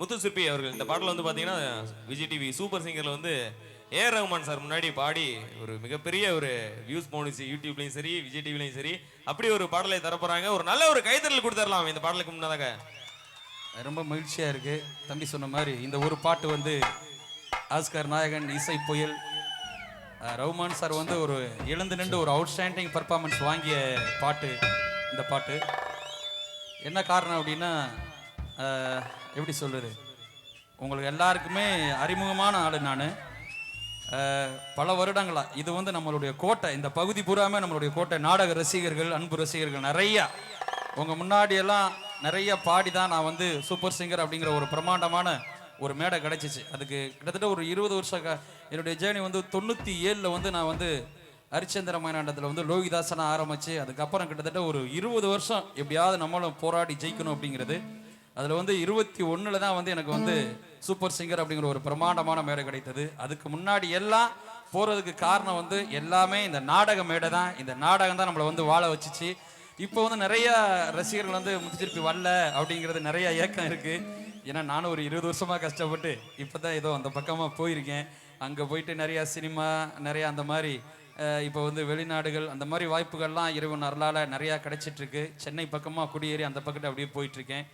முத்துசிற்பி அவர்கள் இந்த பாடல் வந்து பார்த்தீங்கன்னா விஜய் டிவி சூப்பர் சிங்கரில் வந்து ஏ. ரகுமான் ரஹ்மான் சார் முன்னாடி பாடி ஒரு மிகப்பெரிய ஒரு வியூஸ் போனுச்சு யூடியூப்லேயும் சரி விஜய் டிவிலையும் சரி அப்படி ஒரு பாடலை தரப்போகிறாங்க ஒரு நல்ல ஒரு கைத்தறல் கொடுத்துடலாம் இந்த பாடலுக்கு முன்னதாக. ரொம்ப மகிழ்ச்சியாக இருக்குது தம்பி சொன்ன மாதிரி இந்த ஒரு பாட்டு வந்து ஆஸ்கர் நாயகன் இசை புயல் ரகுமான் ரஹ்மான் சார் வந்து ஒரு எழுந்து நின்று ஒரு அவுட்ஸ்டாண்டிங் பர்ஃபார்மன்ஸ் வாங்கிய பாட்டு இந்த பாட்டு. என்ன காரணம் அப்படின்னா எப்படி சொல்கிறது உங்களுக்கு எல்லாருக்குமே அறிமுகமான ஆள் நான். பல வருடங்களாக இது வந்து நம்மளுடைய கோட்டை இந்த பகுதி பூராமே நம்மளுடைய கோட்டை. நாடக ரசிகர்கள் அன்பு ரசிகர்கள் நிறையா. உங்கள் முன்னாடியெல்லாம் நிறைய பாடி தான் நான் வந்து சூப்பர் சிங்கர் அப்படிங்கிற ஒரு பிரம்மாண்டமான ஒரு மேடை கிடைச்சிச்சு. அதுக்கு கிட்டத்தட்ட ஒரு இருபது வருஷம் க- என்னுடைய ஜேர்னி வந்து தொண்ணூற்றி ஏழில் வந்து நான் வந்து ஹரிச்சந்திர மைனாண்டத்தில் வந்து லோகிதாசனை ஆரம்பிச்சு அதுக்கப்புறம் கிட்டத்தட்ட ஒரு இருபது வருஷம் எப்படியாவது நம்மளும் போராடி ஜெயிக்கணும் அப்படிங்கிறது. அதில் வந்து இருபத்தி ஒன்றில் தான் வந்து எனக்கு வந்து சூப்பர் சிங்கர் அப்படிங்கிற ஒரு பிரம்மாண்டமான மேடை கிடைத்தது. அதுக்கு முன்னாடி எல்லாம் போகிறதுக்கு காரணம் வந்து எல்லாமே இந்த நாடக மேடை தான். இந்த நாடகம் தான் நம்மளை வந்து வாழ வச்சுச்சு. இப்போ வந்து நிறைய ரசிகர்கள் வந்து முத்துச்சிருப்பி வரல அப்படிங்கிறது நிறைய ஏக்கம் இருக்குது ஏன்னா நானும் ஒரு இருபது வருஷமாக கஷ்டப்பட்டு இப்போ தான் ஏதோ அந்த பக்கமாக போயிருக்கேன். அங்கே போயிட்டு நிறையா சினிமா நிறையா அந்த மாதிரி இப்போ வந்து வெளிநாடுகள் அந்த மாதிரி வாய்ப்புகள்லாம் இறைவன் அருளால் நிறையா கிடைச்சிட்ருக்கு சென்னை பக்கமாக குடியேறி அந்த பக்கத்தில் அப்படியே போயிட்டுருக்கேன்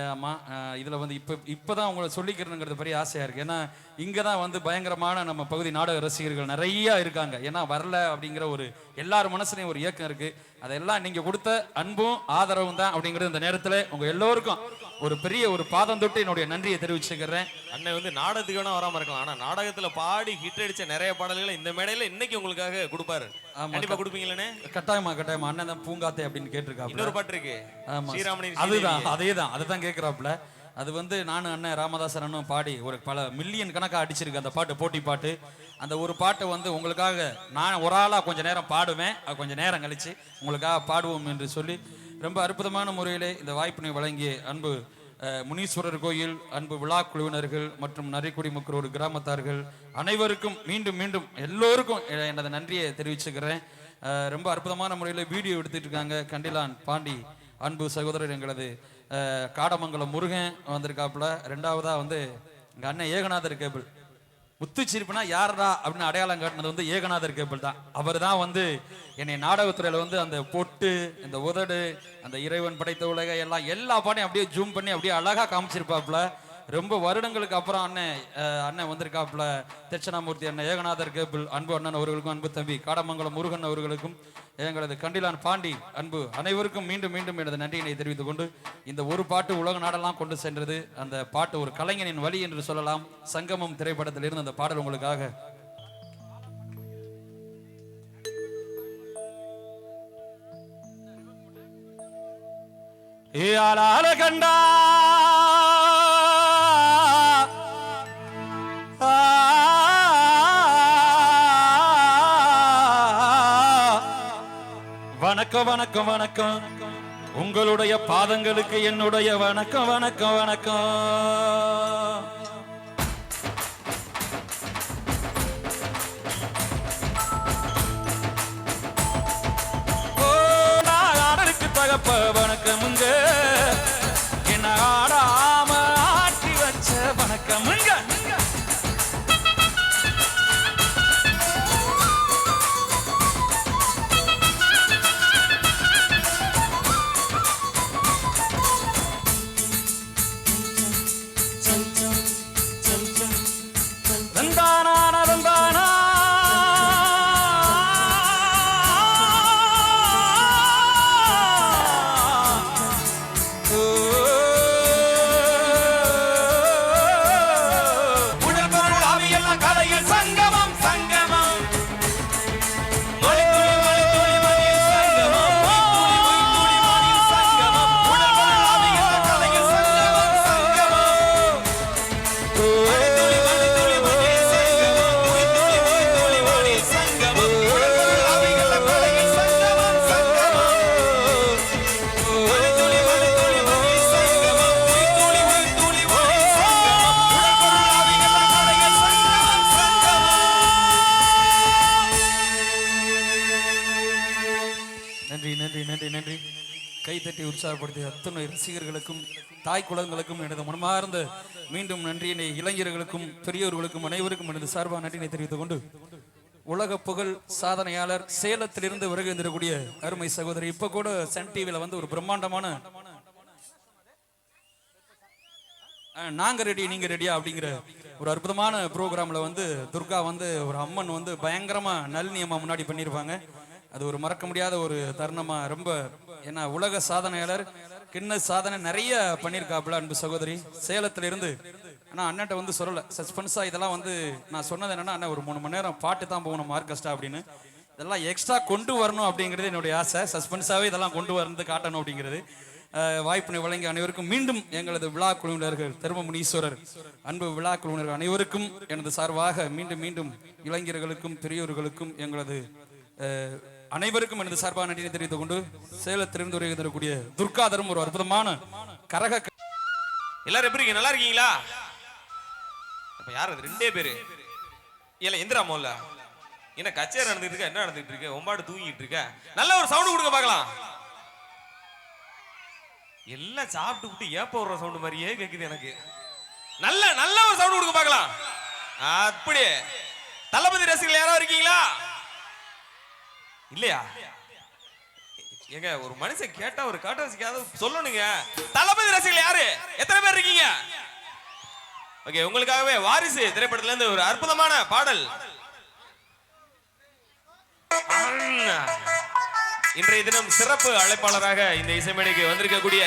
ஆமாம் இதில் வந்து இப்போ இப்போ தான் உங்களை சொல்லிக்கிறனுங்கிறது பெரிய ஆசையாக இருக்குது ஏன்னா இங்கே தான் வந்து பயங்கரமான நம்ம பகுதி நாடக ரசிகர்கள் நிறையா இருக்காங்க. ஏன்னா வரல அப்படிங்கிற ஒரு எல்லார் மனசுலையும் ஒரு இயக்கம் இருக்குது அதெல்லாம் நீங்கள் கொடுத்த அன்பும் ஆதரவும் தான் அப்படிங்கிறது இந்த நேரத்தில் உங்கள் எல்லோருக்கும். ஒரு பெரிய ஒரு பாதம் தொட்டு என்னுடைய நன்றியை தெரிவிச்சுக்கிறேன். அண்ணன் வந்து நாடகத்துக்கு வேணா வராம இருக்கலாம். ஆனா நாடகத்துல பாடி ஹிட் அடிச்ச நிறைய பாடல்களை இந்த மேடையில இன்னைக்கு உங்களுக்காக கொடுப்பாரு. கண்டிப்பா கொடுப்பீங்களே கட்டாயமா கட்டாயமா. அண்ணன் தான் பூங்காத்தே அப்படின்னு கேட்டிருக்காப்ல இன்னொரு பாட்டு இருக்கு. ஆமா. ஸ்ரீராமனின் அதுதான் அதே தான் அதை தான் கேட்குறாப்புல அது வந்து நானும் அண்ணன் ராமதாசன் அண்ணனும் பாடி ஒரு பல மில்லியன் கணக்காக அடிச்சிருக்கு அந்த பாட்டு போட்டி பாட்டு. அந்த ஒரு பாட்டை வந்து உங்களுக்காக நான் ஒரு ஆளாக கொஞ்சம் நேரம் பாடுவேன். அது கொஞ்சம் நேரம் கழிச்சு உங்களுக்காக பாடுவோம் என்று சொல்லி ரொம்ப அற்புதமான முறையிலே இந்த வாய்ப்பினை வழங்கிய அன்பு முனீஸ்வரர் கோயில் அன்பு விழா குழுவினர்கள் மற்றும் நரிக்குடி முக்கரோடு கிராமத்தார்கள் அனைவருக்கும் மீண்டும் மீண்டும் எல்லோருக்கும் எனது நன்றியை தெரிவிச்சுக்கிறேன். ரொம்ப அற்புதமான முறையில் வீடியோ எடுத்துட்டு இருக்காங்க கண்டிலான் பாண்டி அன்பு சகோதரர் எங்களது. காடமங்கலம் முருகன் வந்திருக்காப்புல. ரெண்டாவதாக வந்து எங்கள் அண்ணன் ஏகநாதர் கேபிள். முத்துச்சிரிப்புனா யாரடா அப்படின்னு அடையாளம் காட்டினது வந்து ஏகநாதர் கேபிள் தான். அவர் தான் வந்து என்னை நாடகத்துறையில வந்து அந்த பொட்டு இந்த உதடு அந்த இறைவன் படைத்த உலக எல்லாம் எல்லா பாட்டையும் அப்படியே ஜூம் பண்ணி அப்படியே அழகா காமிச்சிருப்பாப்புல. ரொம்ப வருடங்களுக்கு அப்புறம் அண்ணன் அண்ணன் வந்திருக்காப்புல. தட்சணாமூர்த்தி அண்ணன் ஏகநாதர் கேபிள் அன்பு அண்ணன் அவர்களுக்கும் அன்பு தம்பி காடமங்கலம் முருகன் அவர்களுக்கும் எங்களது கண்டிலான் பாண்டி அன்பு அனைவருக்கும் மீண்டும் மீண்டும் எனது நன்றியினை தெரிவித்துக் கொண்டு இந்த ஒரு பாட்டு உலக நாடெல்லாம் கொண்டு சென்றது. அந்த பாட்டு ஒரு கலைஞனின் வழி என்று சொல்லலாம். சங்கமம் திரைப்படத்தில் இருந்து அந்த பாடல் உங்களுக்காக. ஏ ஆளால கண்டா! வணக்கம் வணக்கம் வணக்கம். உங்களுடைய பாதங்களுக்கு என்னுடைய வணக்கம் வணக்கம் வணக்கம். ஓ, நான் தகப்ப வணக்கமுங்க என்ன ஆடா நன்றி நன்றி நன்றி நன்றி. கைதட்டி உற்சாகப்படுத்திய அத்துணை ரசிகர்களுக்கும் தாய் குலங்களுக்கும் எனது மனமார்ந்த மீண்டும் நன்றியினை இளைஞர்களுக்கும் பெரியோர்களுக்கும் அனைவருக்கும் எனது சார்பாக நன்றினை தெரிவித்துக் கொண்டு உலக புகழ் சாதனையாளர் சேலத்திலிருந்து வருகின்றக்கூடிய அருமை சகோதரி இப்ப கூட சன் டிவியில வந்து ஒரு பிரம்மாண்டமான நாங்க ரெடி நீங்க ரெடியா அப்படிங்கிற ஒரு அற்புதமான ப்ரோக்ராம்ல வந்து துர்கா வந்து ஒரு அம்மன் வந்து பயங்கரமா நளினியம்மா முன்னாடி பண்ணியிருப்பாங்க. அது ஒரு மறக்க முடியாத ஒரு தருணமா ரொம்ப ஏன்னா உலக சாதனையாளர் கிண்ண சாதனை நிறைய பண்ணியிருக்காப்புல அன்பு சகோதரி. சேலத்துல இருந்து ஆனா அண்ணன்ட்ட வந்து சொல்லல. சஸ்பென்ஸா இதெல்லாம் வந்து நான் சொன்னது என்னன்னா அண்ணன் ஒரு மூணு மணி நேரம் பாட்டு தான் போகணும் மார்க்கஸ்டா அப்படின்னு. இதெல்லாம் எக்ஸ்ட்ரா கொண்டு வரணும் அப்படிங்கிறது என்னுடைய ஆசை. சஸ்பென்ஸாவே இதெல்லாம் கொண்டு வந்து காட்டணும் அப்படிங்கிறது. வாய்ப்பினை வழங்கிய அனைவருக்கும் மீண்டும் எங்களது விழா குழுவினர்கள் தருமமுனீஸ்வரர் அன்பு விழா குழுவினர்கள் அனைவருக்கும் எனது சார்பாக மீண்டும் மீண்டும் இளைஞர்களுக்கும் பெரியோர்களுக்கும் எங்களது அனைவருக்கும் எனது சார்பாக நன்றியை தெரிவித்துக் கொண்டு சேலத்திலிருந்து உரை தரக்கூடிய ஒரு அற்புதமான கரக எல்லாரும் எப்படி இருக்கீங்க? நல்லா இருக்கீங்களா? அப்ப யார் அது? ரெண்டே பேரு. இல்ல எந்திரா மோல்ல. என்ன கச்சேரி நடந்துட்டு இருக்க? என்ன நடந்துட்டு இருக்கு? ஒம்பாடு தூங்கிட்டு இருக்க? நல்ல ஒரு சவுண்ட் கொடுக்க பார்க்கலாம். எல்லாம் சாப்பிட்டு விட்டு ஏப்ப விடுற சவுண்ட் மாதிரியே கேக்குது எனக்கு. நல்ல நல்ல ஒரு சவுண்ட் கொடுக்க பார்க்கலாம். அப்படியே. தளபதி ரசிகர்கள் யாரோ இருக்கீங்களா? இல்லையா? எங்க ஒரு மனுஷன் கேட்டா ஒரு காட்டவசிக்காத சொல்லணுங்க. தளபதி ரசிகர்கள் யாரு? எத்தனை பேர் இருக்கீங்க? ஓகே உங்களுக்காகவே வாரிசு திரைப்படத்துல இருந்து ஒரு அற்புதமான பாடல். இன்றைய தினம் சிறப்பு அழைப்பாளராக இந்த இசைமேடைக்கு வந்திருக்கக்கூடிய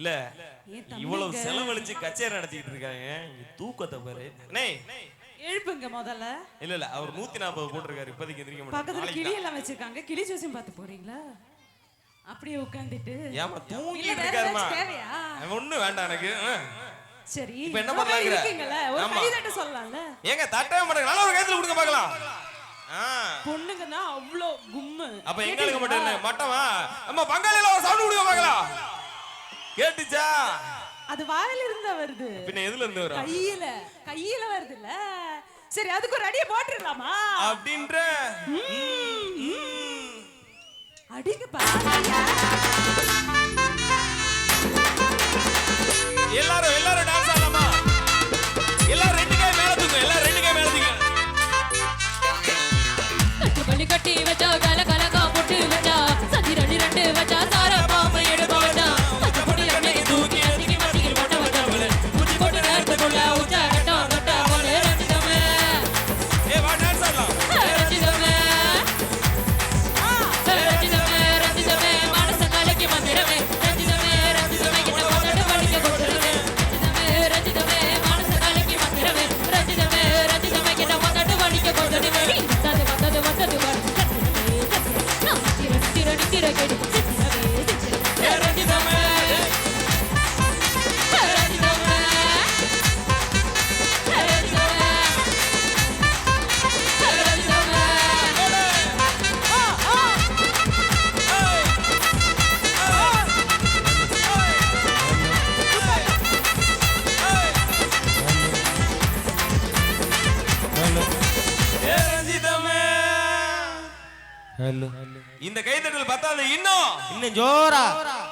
இல்ல? இவ்வளவு செலவழிச்சு கச்சேரி நடத்திட்டு இருக்காங்க. தூக்கத்தை பாரு. எழுப்புங்க முதல்ல. இல்ல இல்ல அவர் நூத்தி நாற்பது போட்டிருக்காரு. இப்போதைக்கு எந்திரிக்க மாட்டாரு. பக்கத்துல கிளி எல்லாம் வச்சிருக்காங்க. கிளி ஜோசியம் பார்த்து போறீங்களா? அப்படியே உட்காந்துட்டு ஏமா தூங்கிட்டு இருக்காருமா ஒண்ணும் வேண்டாம் எனக்கு. சரி இப்ப என்ன அதான் பண்ணலாங்கிற? இருக்கீங்கல்ல ஒரு. கை தட்ட சொல்லலாம்ல. ஏங்க தட்டவே மாட்டேங்க. நல்ல ஒரு கைத்துல கொடுங்க பார்க்கலாம். பொண்ணுங்கன்னா அவ்வளோ கும்மு. அப்ப எங்களுக்கு மட்டும் என்ன மட்டமா? நம்ம பங்காளியில ஒரு சவுண்ட் கொடுங்க பார்க்கலாம். கேட்டுச்சா? அது வாயில இருந்தா வருது. பின்ன எதுல இருந்து வரும்? கையில. கையில வருதுல்ல. சரி அதுக்கு ஒரு அடியை போட்டுடலாமா அப்படின்ற. அடிங்க பாருங்க எல்லாரும் எல்லாரும் டான்ஸ் இந்த கைத்தட்டல் பத்தாது இன்னும். இன்னும் ஜோரா.